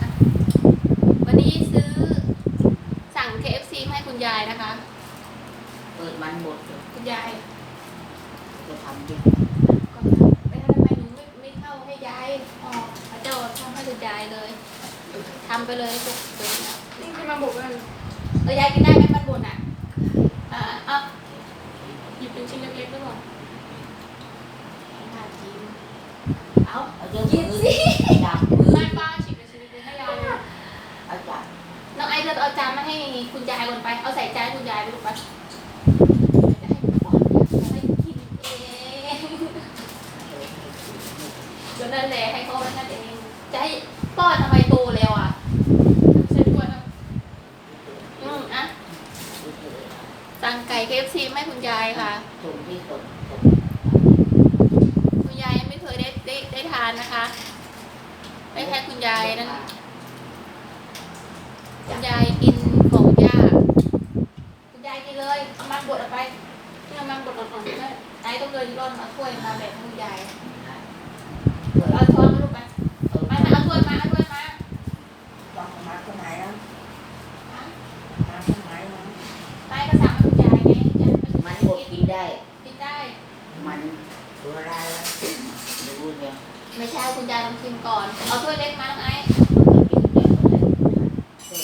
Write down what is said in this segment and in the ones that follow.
อะวันนี้ซื้อสั่ง KFC มาให้คุณยายนะคะ เปิดมันหมดเลยคุณยายจะทำดิก็ไปทำไมหนูไม่ไม่เข้าให้ยายออกพระเจ้าทำให้คุณยายเลยทำไปเลยทุกตัวเนี่ยนี่คือมาบอกกันเออยายกินได้ไหมมันบนอะอ่าเอาหยิบเป็นชิ้นเล็กๆด้วยก่อนน่ากินเอาเอาเยอะกินสิ จับมือ ไม่ป้าฉีกเป็นชิ้นเล็กๆให้ยายเลย เอาจับ น้องไอซ์เราเอาจานมาให้คุณยายก่อนไป เอาใส่จานให้คุณยายไปลูกไปจะให้ก่อนให้กินเองจนนั่นแหละให้เขานั่นเอง จะให้ ป้อนทำไมโตแล้วอะใส่ถ้วยนะอืมอะสั่งไก่ KFC มาให้คุณยายค่ะส่งที่ส่งส่งคุณยายยังไม่เคยได้ได้ได้ทานนะคะ ไม่ใช่คุณยายนั่นคุณยายกินของยากคุณยายกินเลยเอามันบดออกไปนี่เอามันบดออกก่อนแม่ไอ้ต้องเดินร่อนมาถ้วยมาแบ่งให้คุณยายเอาช้อนมาลูกไป เออ มามาเอาถ้วยมาเอาถ้วยมา ต้องมาคนไหนอะ อะ มาคนไหนอะ ไปก็สั่งให้คุณยายไงจะ มันหมดกินได้ กินได้ มันตัวอะไรแล้วดูเนี่ย ไม่ใช่คุณยายลองชิมก่อน เอาถ้วยเล็กมาน้องไอ้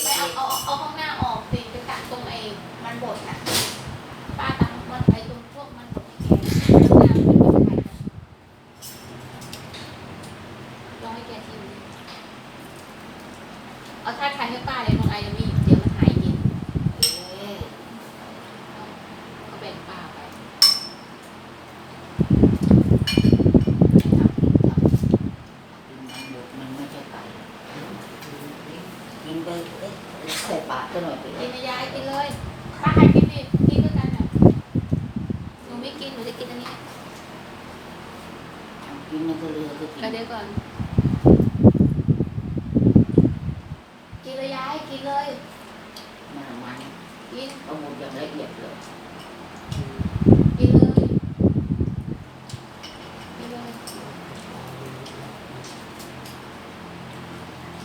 ไปเอาเอาเอาข้างหน้าออกสิไปตัดตรงไอ้มันบดน่ะป้าตัดมันไปตรงพวกมันบดให้แกข้างหน้ามันเป็นไข่นะลองให้แกชิมดิเอาท่าไข่ให้ป้าเลยน้องไอ้เดี๋ยวมีเดี๋ยวมันหายเย็นเอาแบ่งป้าไปครับ มันหมดมันไม่ใช่ไปกินไปเอ๊ะใส่ปากก็หน่อยไปกินยายกินเลยป้าให้กินดิกินด้วยกันน่ะหนูไม่กินหนูจะกินอันนี้ กินมันก็เรือก็กิน ก็เดี๋ยวก่อน กินเลยยายกินเลย มันมัน กิน เอาหมดอย่างละเอียดเลย กินเลยกินเลย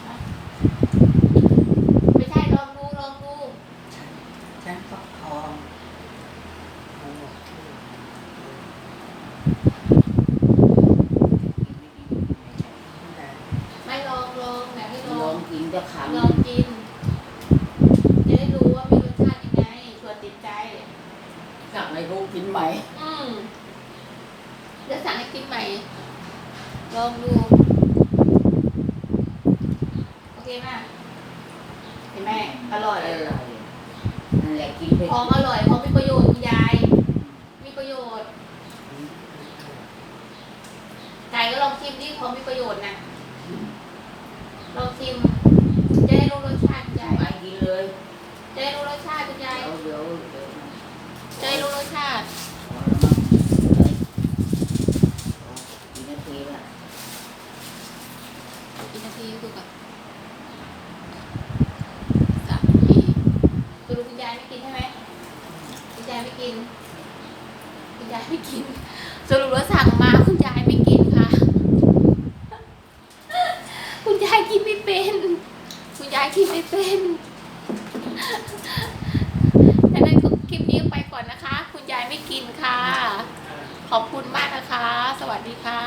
อะไม่ใช่ลองดูลองดู ฉันฟักทองโอ้โห ไม่ลองลองแบบให้ ลลอองงกินจะขำลองกิน จะได้รู้ว่ามีรสชาติยังไงเผื่อติดใจสั่งในรูกินไหมอืมเดี๋ยวสั่งให้กินใหม่ ลองดู โอเคไหมเห็นไหมอร่อยอร่อยนั่นแหละกินไปของอร่อยของมีประโยชน์คุณยาย มีประโยชน์ไก่ก็ลองชิมดิของมีประโยชน์นะ ลองชิมจะได้รู้รสชาติคุณยายไม่กินเลยจะได้รู้รสชาติคุณยายเดี๋ยวเดี๋ยวเดี๋ยวจะได้รู้รสชาติ พอแล้วมั้งกี่นาทีละกี่นาทีคือกับสามนาทีสรุปคุณยายไม่กินใช่ไหมคุณยายไม่กิน คุณยายไม่กิน สรุปแล้วสามายคลิปไม่เป็นดังนั้นคลิปนี้ไปก่อนนะคะ คุณยายไม่กินค่ะ ขอบคุณมากนะคะ สวัสดีค่ะ